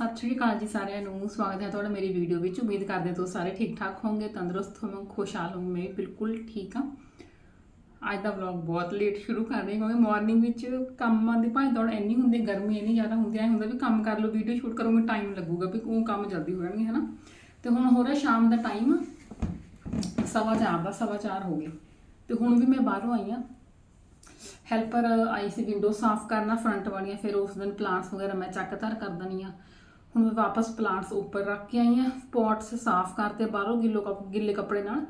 ਸਤਿ ਸ਼੍ਰੀ ਅਕਾਲ ਜੀ ਸਾਰਿਆਂ ਨੂੰ। ਸਵਾਗਤ ਹੈ ਤੁਹਾਡਾ ਮੇਰੀ ਵੀਡੀਓ ਵਿੱਚ। ਉਮੀਦ ਕਰਦੇ ਤੋਂ ਸਾਰੇ ਠੀਕ ਠਾਕ ਹੋਵੋਗੇ, ਤੰਦਰੁਸਤ ਹੋਵੋਗੇ, ਖੁਸ਼ਹਾਲ ਹੋਵੋਗੇ। ਮੈਂ ਬਿਲਕੁਲ ਠੀਕ ਹਾਂ। ਅੱਜ ਦਾ ਵਲੌਗ ਬਹੁਤ ਲੇਟ ਸ਼ੁਰੂ ਕਰ ਰਹੀ ਹਾਂ ਕਿਉਂਕਿ ਮਾਰਨਿੰਗ ਵਿੱਚ ਕੰਮਾਂ ਦੀ ਭਾਈ ਦੌੜ ਇੰਨੀ ਹੁੰਦੀ ਗਰਮੀ ਇੰਨੀ ਜ਼ਿਆਦਾ ਹੁੰਦੀ ਹੈ ਹੁੰਦਾ ਵੀ ਕੰਮ ਕਰ ਲਓ ਵੀਡੀਓ ਸ਼ੂਟ ਕਰੋਗੇ ਟਾਈਮ ਲੱਗੂਗਾ ਵੀ ਉਹ ਕੰਮ ਜਲਦੀ ਹੋ ਜਾਣਗੇ, ਹਨਾ? ਤੇ ਹੁਣ ਹੋ ਰਿਹਾ ਸ਼ਾਮ ਦਾ ਟਾਈਮ ਸਵਾ ਚਾਰ ਦਾ, ਸਵਾ ਚਾਰ ਹੋ ਗਏ। ਤੇ ਹੁਣ ਵੀ ਮੈਂ ਬਾਹਰੋਂ ਆਈ ਹਾਂ। ਹੈਲਪਰ ਆਈ ਸੀ ਵਿੰਡੋ ਸਾਫ਼ ਕਰਨਾ ਫਰੰਟ ਵਾਲੀਆਂ ਫਿਰ ਉਸ ਦਿਨ ਪਲਾਂਟਸ ਵਗੈਰਾ ਮੈਂ ਚੱਕ ਧਰ ਕਰ ਦਣੀ ਆ ਹੁਣ ਮੈਂ ਵਾਪਸ ਪਲਾਂਟਸ ਉੱਪਰ ਰੱਖ ਕੇ ਆਈ ਆ ਪੋਟਸ ਸਾਫ਼ ਕਰਤੇ ਬਾਹਰੋਂ ਗਿੱਲੋ ਕੱਪ ਗਿੱਲੇ ਕੱਪੜੇ ਨਾਲ।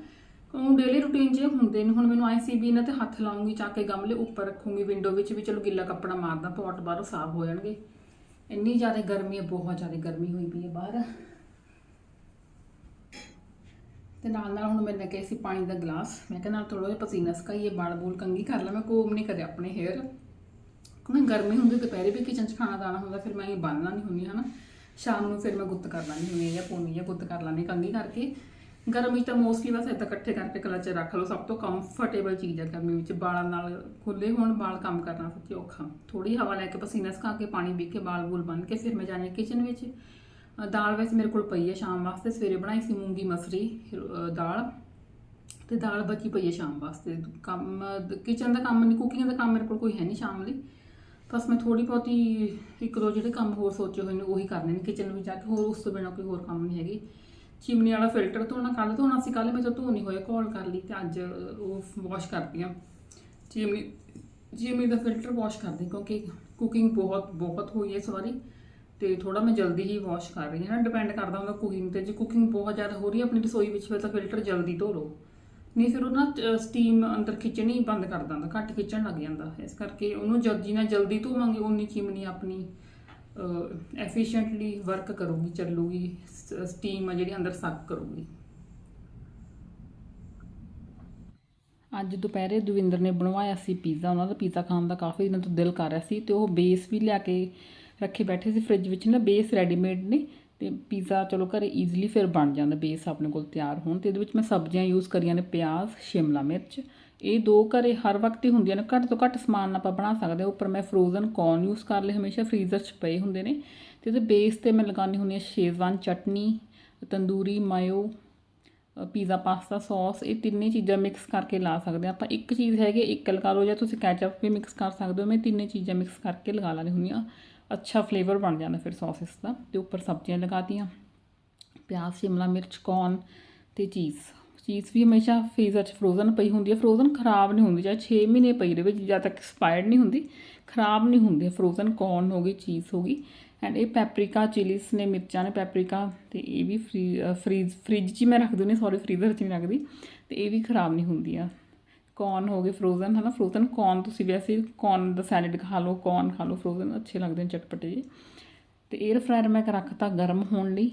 ਉਹ ਡੇਲੀ ਰੂਟੀਨ 'ਚ ਹੁੰਦੇ ਨੇ, ਹੁਣ ਮੈਨੂੰ ਆਈ ਸੀ ਵੀ ਇਹਨਾਂ ਤੇ ਹੱਥ ਲਾਉਂਗੀ, ਚੱਕ ਕੇ ਗਮਲੇ ਉੱਪਰ ਰੱਖੂੰਗੀ ਵਿੰਡੋ ਵਿੱਚ ਵੀ ਚਲੋ ਗਿੱਲਾ ਕੱਪੜਾ ਮਾਰਦਾ ਪੋਟ ਬਾਹਰੋਂ ਸਾਫ਼ ਹੋ ਜਾਣਗੇ। ਇੰਨੀ ਜ਼ਿਆਦਾ ਗਰਮੀ ਹੈ, ਬਹੁਤ ਜ਼ਿਆਦਾ ਗਰਮੀ ਹੋਈ ਪਈ ਹੈ ਬਾਹਰ। ਤੇ ਨਾਲ ਨਾਲ ਹੁਣ ਮੈਨੇ ਕਿਹਾ ਸੀ ਪਾਣੀ ਦਾ ਗਲਾਸ। ਮੈਂ ਕਿਹਾ ਨਾਲ ਥੋੜਾ ਜਿਹਾ ਪਸੀਨਾ ਸਕਾਈਏ, ਬਾਲ ਬੂਲ ਕੰਗੀ ਕਰ ਲਾ, ਮੈਂ ਕੋਮ ਨਹੀਂ ਕਰਿਆ ਆਪਣੇ ਹੇਅਰ ਕਿਉਂਕਿ ਗਰਮੀ ਹੁੰਦੀ, ਦੁਪਹਿਰੇ ਵੀ ਕਿਚਨ 'ਚ ਖਾਣਾ ਦਾਣਾ ਹੁੰਦਾ, ਫਿਰ ਮੈਂ ਇਹ ਬੰਨਣਾ ਨਹੀਂ ਹੁੰਦੀ, ਹਨਾ। ਸ਼ਾਮ ਨੂੰ ਫਿਰ ਮੈਂ ਗੁੱਤ ਕਰ ਲਾਂਗੀ ਹੁਣੇ ਜਾਂ ਪੂਣੀ ਜਾਂ ਗੁੱਤ ਕਰ ਲਾਂਗੀ ਕੰਗੀ ਕਰਕੇ। ਗਰਮੀ 'ਚ ਤਾਂ ਮੋਸਟਲੀ ਬਸ ਏਦਾਂ ਇਕੱਠੇ ਕਰਕੇ ਕਲਚ ਰੱਖ ਲਓ, ਸਭ ਤੋਂ ਕੰਫਰਟੇਬਲ ਚੀਜ਼ ਹੈ ਗਰਮੀ ਵਿੱਚ, ਬਾਲਾਂ ਨਾਲ ਖੁੱਲੇ ਹੋਣ, ਬਾਲ ਕੰਮ ਕਰਨਾ ਸੱਚੀ ਔਖਾ। ਥੋੜੀ ਹਵਾ ਲੈ ਕੇ ਪਸੀਨਾ ਸੁਕਾ ਕੇ ਪਾਣੀ ਪੀ ਕੇ ਬਾਲ ਬੂਲ ਬੰਨ ਕੇ ਫਿਰ ਮੈਂ ਜਾਣੀ ਕਿਚਨ ਵਿੱਚ। ਦਾਲ ਵੈਸੇ ਮੇਰੇ ਕੋਲ ਪਈ ਹੈ ਸ਼ਾਮ ਵਾਸਤੇ, ਸਵੇਰੇ ਬਣਾਈ ਸੀ ਮੂੰਗੀ ਮਸਰੀ ਦਾਲ। ਤੇ ਦਾਲ ਬਚੀ ਪਈ ਹੈ ਸ਼ਾਮ ਵਾਸਤੇ। ਕੰਮ ਕਿਚਨ ਦਾ ਕੰਮ ਨਹੀਂ ਕੁਕਿੰਗ ਦਾ ਕੰਮ ਮੇਰੇ ਕੋਲ ਕੋਈ ਹੈ ਨਹੀਂ ਸ਼ਾਮ ਲਈ। ਬਸ ਮੈਂ ਥੋੜੀ ਬਹੁਤੀ ਇੱਕ ਦੋ ਜਿਹੜੇ ਕੰਮ ਹੋਰ ਸੋਚੇ ਹੋਏ ਨੇ, ਉਹੀ ਕਰਨੇ ਨੇ ਕਿਚਨ ਵਿੱਚ ਜਾ ਕੇ, ਹੋਰ ਉਸ ਤੋਂ ਬਿਨਾਂ ਕੋਈ ਹੋਰ ਕੰਮ ਨਹੀਂ ਹੈਗੀ। ਚਿਮਨੀ ਵਾਲਾ ਫਿਲਟਰ ਧੋਣਾ ਕੱਲ ਧੋਣਾ ਸੀ ਕੱਲ ਮੈਂ ਤਾਂ ਧੋ ਨਹੀਂ ਹੋਇਆ ਕਾਲ ਕਰ ਲਈ ਤੇ ਅੱਜ ਉਹ ਵਾਸ਼ ਕਰਦੀ ਆ ਚਿਮਨੀ ਚਿਮਨੀ ਦਾ ਫਿਲਟਰ ਵਾਸ਼ ਕਰਦੀ ਕਿਉਂਕਿ ਕੁਕਿੰਗ ਬਹੁਤ ਬਹੁਤ ਹੋਈ ਹੈ ਇਸ ਵਾਰੀ ਤੇ ਥੋੜਾ ਮੈਂ ਜਲਦੀ ਹੀ ਵਾਸ਼ ਕਰ ਰਹੀ ਹਾਂ। ਨਾ ਡਿਪੈਂਡ ਕਰਦਾ ਹੁੰਦਾ ਕੁਕਿੰਗ ਤੇ, ਜੇ ਕੁਕਿੰਗ ਬਹੁਤ ਜ਼ਿਆਦਾ ਹੋ ਰਹੀ ਹੈ, ਆਪਣੀ ਰਸੋਈ ਵਿੱਚ ਫਿਰ ਤਾਂ ਫਿਲਟਰ ਜਲਦੀ ਧੋ ਲਓ। ਨਹੀਂ ਫਿਰ ਉਹ ਨਾ ਸਟੀਮ ਅੰਦਰ ਖਿੱਚਣੀ ਬੰਦ ਕਰ ਦਿੰਦਾ, ਘੱਟ ਖਿੱਚਣ ਲੱਗ ਜਾਂਦਾ। ਇਸ ਕਰਕੇ ਉਹਨੂੰ ਜਦ ਜਿੰਨਾ ਜਲਦੀ ਧੋਵਾਂਗੇ ਉਨੀ ਚਿਮਨੀ ਆਪਣੀ ਐਫੀਸ਼ੀਐਂਟਲੀ ਵਰਕ ਕਰੂਗੀ, ਚੱਲੂਗੀ ਸਟੀਮ ਆ ਜਿਹੜੀ ਅੰਦਰ ਸਕ ਕਰੂਗੀ। ਅੱਜ ਦੁਪਹਿਰੇ ਦਵਿੰਦਰ ਨੇ ਬਣਵਾਇਆ ਸੀ ਪੀਜ਼ਾ ਉਹਨਾਂ ਦਾ ਪੀਜ਼ਾ ਖਾਣ ਦਾ ਕਾਫੀ ਦਿਨਾਂ ਤੋਂ ਦਿਲ ਕਰ ਰਿਹਾ ਸੀ ਤੇ ਉਹ ਬੇਸ ਵੀ ਲਿਆ ਕੇ ਰੱਖੇ ਬੈਠੇ ਸੀ ਫ੍ਰਿਜ ਵਿੱਚ, ਨਾ ਬੇਸ ਰੈਡੀਮੇਡ ਨੇ। ਤੇ ਪੀਜ਼ਾ ਚਲੋ ਘਰੇ ਈਜ਼ੀਲੀ ਫਿਰ ਬਣ ਜਾਂਦਾ ਬੇਸ ਆਪਣੇ ਕੋਲ ਤਿਆਰ ਹੋਣ ਤੇ ਇਹਦੇ ਵਿੱਚ ਮੈਂ ਸਬਜ਼ੀਆਂ ਯੂਜ਼ ਕਰੀਆਂ ਨੇ ਪਿਆਜ਼, ਸ਼ਿਮਲਾ ਮਿਰਚ। ਇਹ ਦੋ ਘਰੇ ਹਰ ਵਕਤ ਹੀ ਹੁੰਦੀਆਂ ਨੇ, ਘੱਟ ਤੋਂ ਘੱਟ ਸਮਾਨ ਆਪਾਂ ਬਣਾ ਸਕਦੇ ਹਾਂ ਉੱਪਰ ਮੈਂ ਫਰੋਜ਼ਨ ਕੌਰਨ ਯੂਜ਼ ਕਰ ਲਏ, ਹਮੇਸ਼ਾ ਫ੍ਰੀਜ਼ਰ 'ਚ ਪਏ ਹੁੰਦੇ ਨੇ। ਤੇ ਇਹਦੇ ਬੇਸ ਤੇ ਮੈਂ ਲਗਾਉਣੀ ਹੁੰਦੀ ਹੈ schezwan chutney, tandoori mayo pizza pasta sauce ਇਹ ਤਿੰਨੇ ਚੀਜ਼ਾਂ ਮਿਕਸ ਕਰਕੇ ਲਾ ਸਕਦੇ ਹਾਂ। ਆਪਾਂ ਇੱਕ ਚੀਜ਼ ਹੈਗੀ, ਇੱਕ ਲਗਾ ਲਓ ਜਾਂ ਤੁਸੀਂ ਕੈਚਅਪ ਵੀ ਮਿਕਸ ਕਰ ਸਕਦੇ ਹੋ, ਮੈਂ ਤਿੰਨੇ ਚੀਜ਼ਾਂ ਮਿਕਸ ਕਰਕੇ ਲਗਾ ਲੈਣੀ ਹੁੰਦੀਆਂ ਅੱਛਾ ਫਲੇਵਰ ਬਣ ਜਾਂਦਾ ਫਿਰ ਸੌਸਸ ਦਾ ਤੇ ਉੱਪਰ ਸਬਜ਼ੀਆਂ ਲਗਾਤੀਆਂ, ਪਿਆਜ਼, ਸ਼ਿਮਲਾ ਮਿਰਚ ਕੌਰਨ ਤੇ ਚੀਜ਼ ਚੀਜ਼ ਵੀ ਹਮੇਸ਼ਾ ਫ੍ਰੀਜ਼ਰ 'ਚ ਫਰੋਜ਼ਨ ਪਈ ਹੁੰਦੀ ਹੈ ਫਰੋਜ਼ਨ ਖਰਾਬ ਨਹੀਂ ਹੁੰਦੀ, ਚਾਹੇ 6 ਮਹੀਨੇ ਪਈ ਰਹੇ ਜਦ ਤੱਕ ਐਕਸਪਾਇਰਡ ਨਹੀਂ ਹੁੰਦੀ। ਖਰਾਬ ਨਹੀਂ ਹੁੰਦੀ ਫਰੋਜ਼ਨ ਕੌਰਨ ਹੋ ਗਈ ਚੀਜ਼ ਹੋ ਗਈ। ਐਂਡ ਇਹ ਪੈਪਰਿਕਾ ਚਿਲੀਸ ਨੇ ਮਿਰਚਾਂ ਨੇ ਪੈਪਰਿਕਾ ਤੇ ਇਹ ਵੀ ਫਰੀ ਫ੍ਰੀਜ਼ ਫ੍ਰਿਜ 'ਚ ਹੀ ਮੈਂ ਰੱਖ ਦਿੰਦੀ ਸੌਰੀ ਫ੍ਰੀਜ਼ਰ 'ਚ ਨਹੀਂ ਰੱਖਦੀ। ਤੇ ਇਹ ਵੀ ਖਰਾਬ ਨਹੀਂ ਹੁੰਦੀ ਆ। ਕੌਨ ਹੋ ਗਏ ਫਰੋਜ਼ਨ ਹਨਾ? ਫਰੋਜ਼ਨ ਕੌਨ ਤੁਸੀਂ ਵੈਸੇ ਕੌਨ ਦਾ ਸੈਲਡ ਖਾ ਲਓ ਕੌਨ ਖਾ ਲਓ ਫਰੋਜ਼ਨ ਅੱਛੇ ਲੱਗਦੇ ਨੇ ਚਟਪਟੇ ਜੀ ਤੇ 에ਅਰ ਫਰਾਇਰ ਮੈਂ ਰੱਖਤਾ ਗਰਮ ਹੋਣ ਲਈ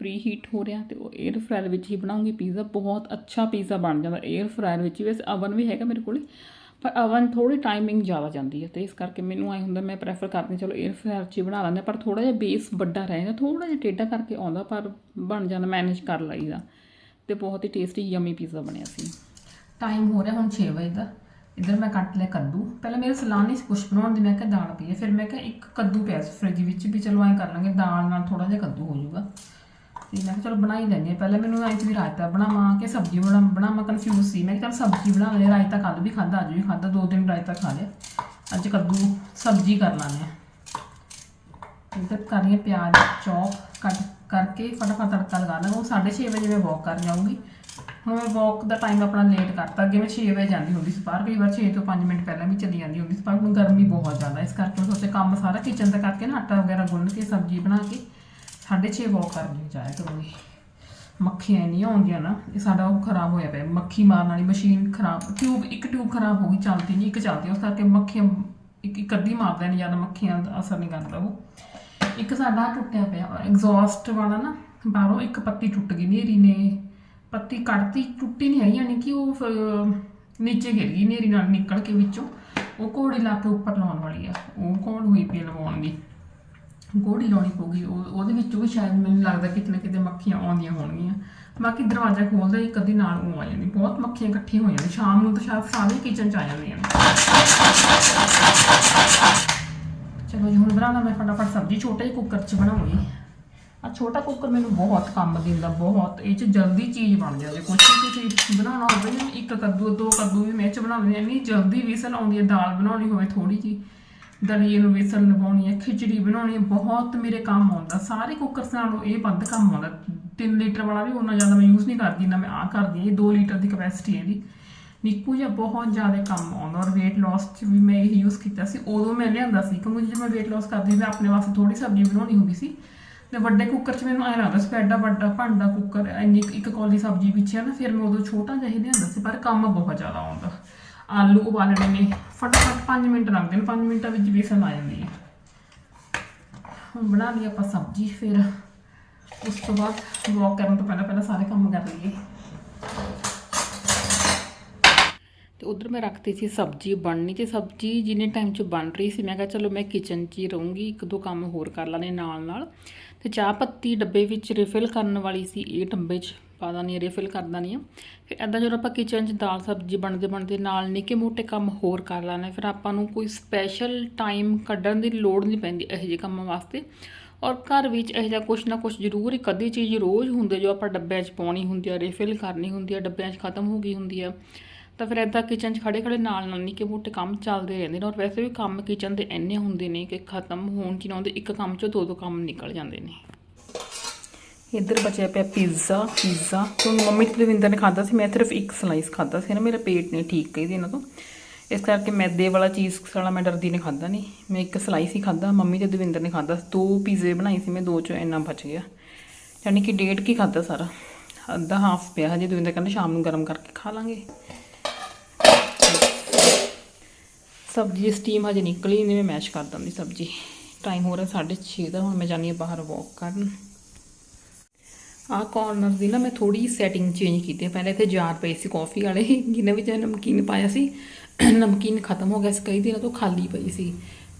ਪ੍ਰੀ ਹੀਟ ਹੋ ਰਿਹਾ ਤੇ ਉਹ 에ਅਰ ਫਰਾਇਰ ਵਿੱਚ ਹੀ ਬਣਾਉਂਗੀ ਪੀਜ਼ਾ ਬਹੁਤ ਅੱਛਾ ਪੀਜ਼ਾ ਬਣ ਜਾਂਦਾ 에ਅਰ ਫਰਾਇਰ ਵਿੱਚ ਹੀ ਵੈਸੇ ਓਵਨ ਵੀ ਹੈਗਾ ਮੇਰੇ ਕੋਲੇ, ਪਰ ਓਵਨ ਥੋੜੀ ਟਾਈਮਿੰਗ ਜ਼ਿਆਦਾ ਜਾਂਦੀ ਹੈ ਤੇ ਇਸ ਕਰਕੇ ਮੈਨੂੰ ਆਈ ਹੁੰਦਾ ਮੈਂ ਪ੍ਰੈਫਰ ਕਰਦੀ ਚਲੋ 에ਅਰ ਫਰਾਇਰ 'ਚ ਹੀ ਬਣਾ ਲੈਂਦੇ ਪਰ ਥੋੜਾ ਜਿਹਾ ਬੇਸ ਵੱਡਾ ਰਹੇਗਾ ਥੋੜਾ ਜਿਹਾ ਟੇਢਾ ਕਰਕੇ ਆਉਂਦਾ ਪਰ ਬਣ ਜਾਂਦਾ ਮੈਨੇਜ ਕਰ ਲਈਦਾ। ਤੇ ਬਹੁਤ ਹੀ ਟੇਸਟੀ ਯਮੀ ਪੀਜ਼ਾ ਬਣਿਆ ਸੀ। ਟਾਈਮ ਹੋ ਰਿਹਾ ਹੁਣ 6 ਵਜੇ ਦਾ। ਇੱਧਰ ਮੈਂ ਕੱਟ ਲਿਆ ਕੱਦੂ। ਪਹਿਲਾਂ ਮੇਰੇ ਸਲਾਹ ਨਹੀਂ ਸੀ ਕੁਛ ਬਣਾਉਣ ਦੀ, ਮੈਂ ਕਿਹਾ ਦਾਲ ਪਈ ਹੈ ਫਿਰ ਮੈਂ ਕਿਹਾ ਇੱਕ ਕੱਦੂ ਪਿਆ ਸੀ ਫ੍ਰਿਜ ਵਿੱਚ ਵੀ ਚਲੋ ਐਂ ਕਰ ਲਾਂਗੇ, ਦਾਲ ਨਾਲ ਥੋੜਾ ਜਿਹਾ ਕੱਦੂ ਹੋ ਜਾਊਗਾ। ਤੇ ਮੈਂ ਕਿਹਾ ਚਲੋ ਬਣਾ ਹੀ ਲੈਂਦੇ ਹਾਂ। ਪਹਿਲਾਂ ਮੈਨੂੰ ਐਂ ਸੀ ਵੀ ਰਾਇਤਾ ਬਣਾਵਾਂ ਕਿ ਸਬਜ਼ੀ ਬਣਾ, ਬਣਾਵਾਂ ਕਨਫਿਊਜ਼ ਸੀ। ਮੈਂ ਕਿਹਾ ਚੱਲ ਸਬਜ਼ੀ ਬਣਾ ਲੈ ਰਾਇਤਾ ਕੱਲ ਵੀ ਖਾਦਾ ਅੱਜ ਵੀ ਖਾਦਾ ਦੋ ਦਿਨ ਰਾਇਤਾ ਖਾ ਲਿਆ। ਅੱਜ ਕੱਦੂ ਸਬਜ਼ੀ ਕਰ ਲਾਂਗੇ ਇੱਧਰ ਕਰ ਰਹੀ ਹਾਂ ਪਿਆਜ਼ ਚੌਪ, ਕੱਟ ਕਰਕੇ ਫਟਾਫਟ ਤੜਕਾ ਲਗਾ ਦਾਂਗਾ ਉਹ 6:30 ਵਜੇ ਮੈਂ ਵਾਕ ਕਰਨ ਜਾਊਂਗੀ। ਹੁਣ ਮੈਂ ਵਾਕ ਦਾ ਟਾਈਮ ਆਪਣਾ ਲੇਟ ਕਰਤਾ, ਅੱਗੇ ਮੈਂ 6 ਵਜੇ ਜਾਂਦੀ ਹੁੰਦੀ ਸੀ ਬਾਹਰ, ਕਈ ਵਾਰ 6 ਤੋਂ 5 ਮਿੰਟ ਪਹਿਲਾਂ ਵੀ ਚਲੀ ਜਾਂਦੀ ਹੁੰਦੀ ਸੀ, ਪਰ ਹੁਣ ਗਰਮੀ ਬਹੁਤ ਜ਼ਿਆਦਾ, ਇਸ ਕਰਕੇ ਮੈਂ ਕੰਮ ਸਾਰਾ ਕਿਚਨ ਦਾ ਕਰਕੇ ਨਾ ਆਟਾ ਵਗੈਰਾ ਗੁੰਨ ਕੇ, ਸਬਜ਼ੀ ਬਣਾ ਕੇ 6:30 ਵਾਕ ਕਰਨ ਲਈ ਜਾਇਆ ਕਰੂੰਗੀ। ਮੱਖੀਆਂ ਨਹੀਂ ਆਉਂਦੀਆਂ ਨਾ ਇਹ ਸਾਡਾ ਉਹ ਖਰਾਬ ਹੋਇਆ ਪਿਆ, ਮੱਖੀ ਮਾਰਨ ਵਾਲੀ ਮਸ਼ੀਨ ਖਰਾਬ ਟਿਊਬ ਇੱਕ ਟਿਊਬ ਖਰਾਬ ਹੋ ਗਈ, ਚੱਲਦੀ ਨਹੀਂ, ਇੱਕ ਚੱਲਦੀ ਉਸ ਕਰਕੇ ਮੱਖੀਆਂ ਇੱਕ ਇੱਕ ਅੱਧੀ ਮਾਰਦੇ ਨੇ ਜ਼ਿਆਦਾ ਮੱਖੀਆਂ ਦਾ ਅਸਰ ਨਹੀਂ ਕਰਦਾ ਉਹ। ਇੱਕ ਸਾਡਾ ਟੁੱਟਿਆ ਪਿਆ ਐਗਜ਼ੌਸਟ ਵਾਲਾ ਨਾ, ਬਾਹਰੋਂ ਇੱਕ ਪੱਤੀ ਟੁੱਟ ਗਈ, ਨੇਰੀ ਨੇ ਪੱਤੀ ਕੱਢਤੀ ਟੁੱਟੀ ਨਹੀਂ ਹੈਗੀ, ਯਾਨੀ ਕਿ ਉਹ ਨੀਚੇ ਗਿਰ ਗਈ ਨੇਰੀ ਨਾਲ ਨਿਕਲ ਕੇ ਵਿੱਚੋਂ। ਉਹ ਘੋੜੀ ਲਾ ਕੇ ਉੱਪਰ ਲਾਉਣ ਵਾਲੀ ਆ। ਉਹ ਕੋਣ ਹੋਈ ਪਈ ਲਵਾਉਣ ਦੀ ਗੋੜੀ ਲਾਉਣੀ ਪਊਗੀ। ਉਹ, ਉਹਦੇ ਵਿੱਚੋਂ ਵੀ ਸ਼ਾਇਦ ਮੈਨੂੰ ਲੱਗਦਾ ਕਿਤੇ ਨਾ ਕਿਤੇ ਮੱਖੀਆਂ ਆਉਂਦੀਆਂ ਹੋਣਗੀਆਂ। ਬਾਕੀ ਦਰਵਾਜ਼ਾ ਖੋਲਦਾ ਹੀ ਅੱਧੀ ਨਾਲ ਉਹ ਆ ਜਾਂਦੀ। ਬਹੁਤ ਮੱਖੀਆਂ ਇਕੱਠੀਆਂ ਹੋ ਜਾਂਦੀਆਂ ਸ਼ਾਮ ਨੂੰ ਤਾਂ ਸ਼ਾਇਦ ਸਾਰੇ ਕਿਚਨ ਚ ਆ ਜਾਂਦੀਆਂ ਨੇ। ਚਲੋ ਜੀ, ਹੁਣ ਬਣਾਉਣਾ ਮੈਂ ਫਟਾਫਟ ਸਬਜ਼ੀ। ਛੋਟੇ ਜਿਹੇ ਕੁੱਕਰ 'ਚ ਬਣਾਉਂਗੀ। ਆ ਛੋਟਾ ਕੁੱਕਰ ਮੈਨੂੰ ਬਹੁਤ ਕੰਮ ਦਿੰਦਾ, ਬਹੁਤ। ਇਹ ਚ ਜਲਦੀ ਚੀਜ਼ ਬਣ ਜਾਂਦੀ, ਕੁਛ ਵੀ ਤੁਸੀਂ ਬਣਾਉਣਾ ਹੋਵੇ ਨਾ, ਇੱਕ ਕੱਦੂ, ਦੋ ਕੱਦੂ ਵੀ ਮੈਂ ਚ ਬਣਾ ਲੈਂਦੀ ਹਾਂ, ਇੰਨੀ ਜਲਦੀ ਵਿਸਲ ਆਉਂਦੀ ਹੈ, ਦਾਲ ਬਣਾਉਣੀ ਹੋਵੇ ਥੋੜੀ ਜੀ ਦਲੀਏ ਨੂੰ ਵਿਸਲ ਲਵਾਉਣੀ ਹੈ, ਖਿਚੜੀ ਬਣਾਉਣੀ ਹੈ, ਬਹੁਤ ਮੇਰੇ ਕੰਮ ਆਉਂਦਾ, ਸਾਰੇ ਕੁੱਕਰ ਨਾਲੋਂ ਇਹ ਵੱਧ ਕੰਮ ਆਉਂਦਾ। 3 ਲੀਟਰ ਵਾਲਾ ਵੀ ਉਹਨਾਂ ਜ਼ਿਆਦਾ ਮੈਂ ਯੂਜ਼ ਨਹੀਂ ਕਰਦੀ, ਨਾ ਮੈਂ ਆ ਕਰਦੀ ਇਹ 2 ਲੀਟਰ ਦੀ ਕਪੈਸਿਟੀ ਹੈ ਇਹਦੀ। ਨਿੱਕੂ ਜਿਹਾ ਬਹੁਤ ਜ਼ਿਆਦਾ ਕੰਮ ਆਉਂਦਾ, ਔਰ weight loss 'ਚ ਵੀ ਮੈਂ ਇਹ ਯੂਜ਼ ਕੀਤਾ ਸੀ, ਉਦੋਂ ਮੈਂ ਲਿਆਂਦਾ ਸੀ, ਕਿਉਂਕਿ ਜਦੋਂ ਮੈਂ weight loss ਕਰਦੀ ਮੈਂ ਆਪਣੇ ਵਾਸਤੇ ਥੋੜੀ ਸਬਜ਼ੀ ਬਣਾਉਣੀ ਹੁੰਦੀ ਸੀ ਤੇ ਵੱਡੇ ਕੁੱਕਰ 'ਚ ਮੈਨੂੰ ਐਂ ਲੱਗਦਾ ਸੀ ਵੀ ਐਡਾ ਵੱਡਾ ਭਾਂਡਾ ਕੁੱਕਰ, ਇੰਨੀ ਕੁ- ਇੱਕ ਕੌਲੀ ਸਬਜ਼ੀ ਪਿੱਛੇ ਆ ਨਾ, ਫਿਰ ਮੈਂ ਉਦੋਂ ਛੋਟਾ ਜਿਹਾ ਹੀ ਲਿਆਂਦਾ ਸੀ, ਪਰ ਕੰਮ ਬਹੁਤ ਜ਼ਿਆਦਾ ਆਉਂਦਾ ਆਲੂ ਉਬਾਲਣੇ ਨੇ, ਫਟਾਫਟ 5 ਮਿੰਟ ਲੱਗਦੇ ਨੇ 5 ਮਿੰਟਾਂ ਵਿੱਚ ਬੇਸਨ ਆ ਜਾਂਦੀ ਹੈ। ਹੁਣ ਬਣਾ ਲਈ ਆਪਾਂ ਸਬਜ਼ੀ, ਫਿਰ ਉਸ ਤੋਂ ਬਾਅਦ ਵਲੌਗ ਕਰਨ ਤੋਂ ਪਹਿਲਾਂ ਪਹਿਲਾਂ ਸਾਰੇ ਕੰਮ ਕਰ ਲਈਏ। ਤੇ ਉਧਰ ਮੈਂ ਰੱਖਤੀ ਸੀ ਸਬਜ਼ੀ, ਬਣਨੀ ਤੇ ਸਬਜ਼ੀ ਜਿੰਨੇ ਟਾਈਮ 'ਚ ਬਣ ਰਹੀ ਸੀ, ਮੈਂ ਕਿਹਾ ਚਲੋ ਮੈਂ ਕਿਚਨ 'ਚ ਹੀ ਰਹੂੰਗੀ, ਇੱਕ ਦੋ ਕੰਮ ਹੋਰ ਕਰ ਲਾਂਗੇ ਨਾਲ ਨਾਲ ਤੇ ਚਾਹ ਪੱਤੀ ਡੱਬੇ ਵਿੱਚ ਰਿਫਿਲ ਕਰਨ ਵਾਲੀ ਸੀ ਇਹ ਡੱਬੇ 'ਚ। ਪਾ ਦਾਨੀ ਰਿਫਿਲ ਕਰ ਦਾਨੀ ਆ। ਫਿਰ ਐਦਾਂ ਜਦੋਂ ਆਪਾਂ ਕਿਚਨ 'ਚ ਦਾਲ ਸਬਜ਼ੀ ਬਣਦੇ ਬਣਦੇ ਨਾਲ ਨਿੱਕੇ ਮੋਟੇ ਕੰਮ ਹੋਰ ਕਰ ਲਾਣੇ ਫਿਰ ਆਪਾਂ ਨੂੰ ਕੋਈ ਸਪੈਸ਼ਲ ਟਾਈਮ ਕੱਢਣ ਦੀ ਲੋੜ ਨਹੀਂ ਪੈਂਦੀ ਇਹੋ ਜਿਹੇ ਕੰਮਾਂ ਵਾਸਤੇ। ਔਰ ਘਰ ਵਿੱਚ ਇਹੋ ਜਿਹਾ ਕੁਛ ਨਾ ਕੁਛ ਜ਼ਰੂਰ ਇੱਕ ਅੱਧੀ ਚੀਜ਼ ਰੋਜ਼ ਹੁੰਦੀ ਜੋ ਆਪਾਂ ਡੱਬਿਆਂ 'ਚ ਪਾਉਣੀ ਹੁੰਦੀ ਆ ਰਿਫਿਲ ਕਰਨੀ ਹੁੰਦੀ ਆ, ਡੱਬਿਆਂ 'ਚ ਖਤਮ ਹੋ ਗਈ ਹੁੰਦੀ ਆ। ਤਾਂ ਫਿਰ ਐਦਾਂ ਕਿਚਨ 'ਚ ਖੜੇ ਖੜੇ ਨਾਲ ਨਾਲ ਨਿੱਕੇ ਮੋਟੇ ਕੰਮ ਚੱਲਦੇ ਰਹਿੰਦੇ ਨੇ ਔਰ ਵੈਸੇ ਵੀ ਕੰਮ ਕਿਚਨ ਦੇ ਇੰਨੇ ਹੁੰਦੇ ਨੇ ਕਿ ਖਤਮ ਹੋਣ ਚ ਨਾ ਹੁੰਦੇ ਇੱਕ ਕੰਮ 'ਚੋਂ ਦੋ ਦੋ ਕੰਮ ਨਿਕਲ ਜਾਂਦੇ ਨੇ। ਇੱਧਰ ਬਚਿਆ ਪਿਆ ਪੀਜ਼ਾ ਪੀਜ਼ਾ ਤੋਂ ਮੰਮੀ ਤੇ ਦਵਿੰਦਰ ਨੇ ਖਾਦਾ ਸੀ, ਮੈਂ ਸਿਰਫ ਇੱਕ ਸਲਾਈਸ ਖਾਦਾ ਸੀ ਨਾ, ਮੇਰਾ ਪੇਟ ਨਹੀਂ ਠੀਕ ਕਈ ਦਿਨਾਂ ਤੋਂ। ਇਸ ਕਰਕੇ ਮੈਦੇ ਵਾਲਾ ਚੀਜ਼ ਵਾਲਾ ਮੈਂ ਡਰਦੀ ਨੇ ਖਾਦਾ ਨਹੀਂ। ਮੈਂ ਇੱਕ ਸਲਾਈਸ ਹੀ ਖਾਦਾ ਮੰਮੀ ਤੇ ਦਵਿੰਦਰ ਨੇ ਖਾਦਾ ਦੋ ਪੀਜ਼ੇ ਬਣਾਏ ਸੀ ਮੈਂ, ਦੋ ਚੋਂ ਇੰਨਾ ਬਚ ਗਿਆ। ਯਾਨੀ ਕਿ ਡੇਢ ਕੀ ਖਾਦਾ ਸਾਰਾ। ਅੱਧਾ ਹਾਫ ਪਿਆ ਹਜੇ ਦਵਿੰਦਰ ਕਹਿੰਦਾ ਸ਼ਾਮ ਨੂੰ ਗਰਮ ਕਰਕੇ ਖਾ ਲਾਂਗੇ। ਸਬਜ਼ੀ ਸਟੀਮ ਹਜੇ ਨਿਕਲੀ ਨਹੀਂ ਮੈਂ ਮੈਸ਼ ਕਰ ਦਿੰਦੀ ਸਬਜ਼ੀ। ਟਾਈਮ ਹੋ ਰਿਹਾ 6:30 ਦਾ, ਹੁਣ ਮੈਂ ਜਾਣੀ ਹਾਂ ਬਾਹਰ ਵਾਕ ਕਰਨ। ਆਹ ਕਾਰਨਰ ਦੀ ਨਾ ਮੈਂ ਥੋੜੀ ਸੈਟਿੰਗ ਚੇਂਜ ਕੀਤੀ ਪਹਿਲੇ ਇੱਥੇ ਜਾਰ ਪਈ ਸੀ ਕਾਫੀ ਵਾਲੇ, ਜਿਹਨਾਂ ਵਿੱਚ ਨਮਕੀਨ ਪਾਇਆ ਸੀ। ਨਮਕੀਨ ਖਤਮ ਹੋ ਗਿਆ ਸੀ, ਕਈ ਦਿਨਾਂ ਤੋਂ ਖਾਲੀ ਪਈ ਸੀ।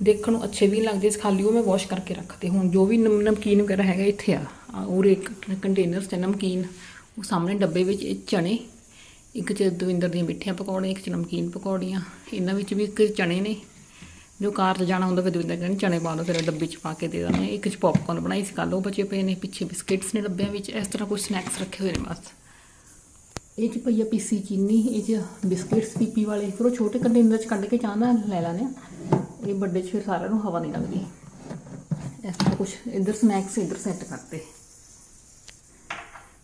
ਦੇਖਣ ਨੂੰ ਅੱਛੇ ਵੀ ਨੀ ਲੱਗਦੇ ਸੀ ਖਾਲੀ ਉਹ ਮੈਂ ਵਾਸ਼ ਕਰਕੇ ਰੱਖਤੇ। ਹੁਣ ਜੋ ਵੀ ਨਮ- ਨਮਕੀਨ ਵਗੈਰਾ ਹੈਗਾ ਇੱਥੇ ਆ। ਉਹ ਉਰੇ ਇੱਕ ਕੰਟੇਨਰ 'ਚ ਨਮਕੀਨ, ਉਹ ਸਾਹਮਣੇ ਡੱਬੇ ਵਿੱਚ ਚਣੇ। ਇੱਕ ਚ ਦਵਿੰਦਰ ਦੀਆਂ ਮਿੱਠੀਆਂ ਪਕੌੜੀਆਂ, ਇੱਕ ਚ ਨਮਕੀਨ ਪਕੌੜੀਆਂ। ਇਹਨਾਂ ਵਿੱਚ ਵੀ ਇੱਕ ਚਣੇ ਨੇ। ਜੋ ਕਾਰ 'ਚ ਜਾਣਾ ਹੁੰਦਾ ਫਿਰ ਦਵਿੰਦਰ ਕਹਿੰਦੇ ਚਣੇ ਪਾ ਦਿਓ ਫਿਰ ਡੱਬੇ 'ਚ ਪਾ ਕੇ ਦੇ ਦਿੰਦੇ ਹਾਂ ਇੱਕ ਚ ਪੌਪਕਾਰਨ ਬਣਾਈ ਸੀ, ਕੱਲ੍ਹ ਉਹ ਬਚੇ ਪਏ ਨੇ ਪਿੱਛੇ ਬਿਸਕਿਟਸ ਨੇ ਡੱਬਿਆਂ ਵਿੱਚ। ਇਸ ਤਰ੍ਹਾਂ ਕੁਝ ਸਨੈਕਸ ਰੱਖੇ ਹੋਏ ਨੇ ਬਸ। ਇਹ ਚ ਪਈਆ ਪੀਸੀ ਚੀਨੀ, ਇਹ ਚ ਬਿਸਕਿਟਸ ਪੀਪੀ ਵਾਲੇ। ਫਿਰ ਉਹ ਛੋਟੇ ਕੰਟੇਨਰ ਚ ਕੱਢ ਕੇ ਚਾਹਦਾ ਲੈ ਲਾਨੇ ਆ। ਇਹ ਵੱਡੇ ਚ ਫਿਰ ਸਾਰਿਆਂ ਨੂੰ ਹਵਾ ਨਹੀਂ ਲੱਗਦੀ। ਇਸ ਤਰ੍ਹਾਂ ਕੁਝ ਇੱਧਰ ਸਨੈਕਸ ਇੱਧਰ ਸੈੱਟ ਕਰਤੇ।